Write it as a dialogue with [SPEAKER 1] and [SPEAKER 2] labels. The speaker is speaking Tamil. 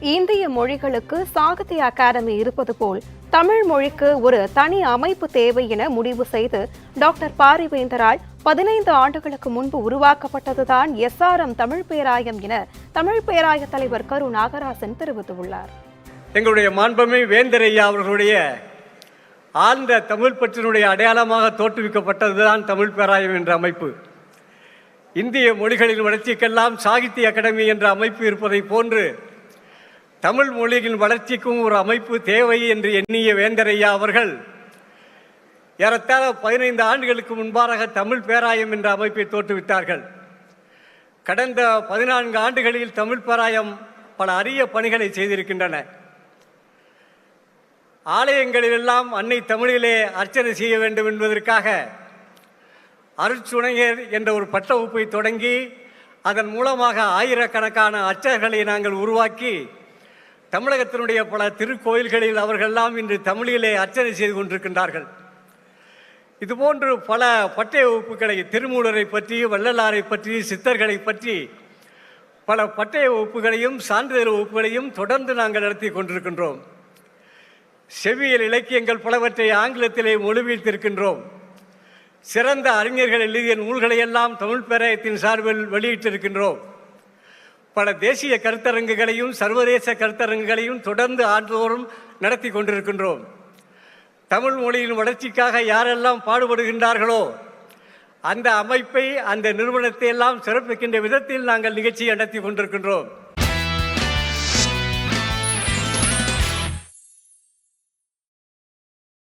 [SPEAKER 1] இந்திய மொழிகளுக்கு சாகித்ய அகாடமி இருப்பது போல் தமிழ் மொழிக்கு ஒரு தனி அமைப்பு தேவை என முடிவு செய்து டாக்டர் பாரிவேந்தரால் பதினைந்து ஆண்டுகளுக்கு முன்பு உருவாக்கப்பட்டதுதான் எஸ்ஆர்எம் தமிழ் பேராயம் என தமிழ் பேராய தலைவர் கரு நாகராசன் தெரிவித்துள்ளார்.
[SPEAKER 2] எங்களுடைய மாண்பமை வேந்தரையா அவர்களுடைய ஆழ்ந்த தமிழ் பற்றினுடைய அடையாளமாக தோற்றுவிக்கப்பட்டதுதான் தமிழ் பேராயம் என்ற அமைப்பு. இந்திய மொழிகளின் வளர்ச்சிக்கெல்லாம் சாகித்ய அகாடமி என்ற அமைப்பு இருப்பதை போன்று தமிழ் மொழியின் வளர்ச்சிக்கும் ஒரு அமைப்பு தேவை என்று எண்ணிய வேந்தரையா அவர்கள் ஏறத்தாழ பதினைந்து ஆண்டுகளுக்கு முன்பாக தமிழ் பேராயம் என்ற அமைப்பை தோற்றுவித்தார்கள் கடந்த பதினான்கு ஆண்டுகளில் தமிழ் பேராயம் பல அரிய பணிகளை செய்திருக்கின்றன. ஆலயங்களிலெல்லாம் அன்னை தமிழிலே அர்ச்சனை செய்ய வேண்டும் என்பதற்காக அருச்சுணையர் என்ற ஒரு பட்ட உப்பை தொடங்கி அதன் மூலமாக ஆயிரக்கணக்கான அர்ச்சகர்களை நாங்கள் உருவாக்கி தமிழகத்தினுடைய பல திருக்கோயில்களில் அவர்களெல்லாம் இன்று தமிழிலே அர்ச்சனை செய்து கொண்டிருக்கின்றார்கள். இதுபோன்று பல பட்டய வகுப்புகளை திருமூலரை பற்றி வள்ளலாரை பற்றி சித்தர்களை பற்றி பல பட்டய வகுப்புகளையும் சான்றிதழ் வகுப்புகளையும் தொடர்ந்து நாங்கள் நடத்தி கொண்டிருக்கின்றோம். செவியல் இலக்கியங்கள் பலவற்றை ஆங்கிலத்திலே மொழிபெயர்த்திருக்கின்றோம். சிறந்த அறிஞர்கள் எழுதிய நூல்களையெல்லாம் தமிழ் பேராயத்தின் சார்பில் வெளியிட்டிருக்கின்றோம். பல தேசிய கருத்தரங்குகளையும் சர்வதேச கருத்தரங்குகளையும் தொடர்ந்து ஆண்டுதோறும் நடத்தி கொண்டிருக்கின்றோம். தமிழ் மொழியின் வளர்ச்சிக்காக யாரெல்லாம் பாடுபடுகின்றார்களோ அந்த அமைப்பை அந்த நிறுவனத்தை எல்லாம் சிறப்பிக்கின்ற விதத்தில் நாங்கள் நிகழ்ச்சியை நடத்தி கொண்டிருக்கின்றோம்.